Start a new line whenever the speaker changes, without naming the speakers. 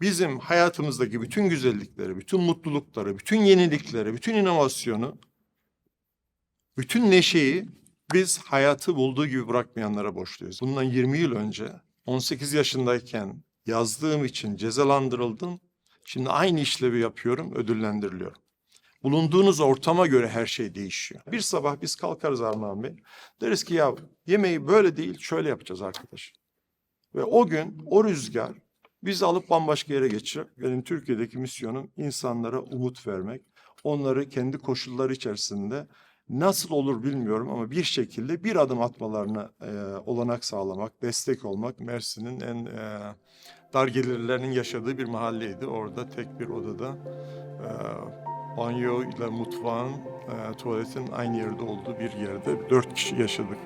bizim hayatımızdaki bütün güzellikleri, bütün mutlulukları, bütün yenilikleri, bütün inovasyonu, bütün neşeyi biz hayatı bulduğu gibi bırakmayanlara borçluyuz. Bundan 20 yıl önce 18 yaşındayken yazdığım için cezalandırıldım. Şimdi aynı işlevi yapıyorum, ödüllendiriliyorum. Bulunduğunuz ortama göre her şey değişiyor. Bir sabah biz kalkarız Armağan Bey. Deriz ki ya yemeği böyle değil şöyle yapacağız arkadaş. Ve o gün o rüzgar bizi alıp bambaşka yere geçirir. Benim Türkiye'deki misyonum insanlara umut vermek. Onları kendi koşulları içerisinde nasıl olur bilmiyorum ama bir şekilde bir adım atmalarına e, olanak sağlamak, destek olmak. Mersin'in en e, dar gelirlerinin yaşadığı bir mahalleydi. Orada tek bir odada e, banyo ile mutfağın, e, tuvaletin aynı yerde olduğu bir yerde dört kişi yaşadık.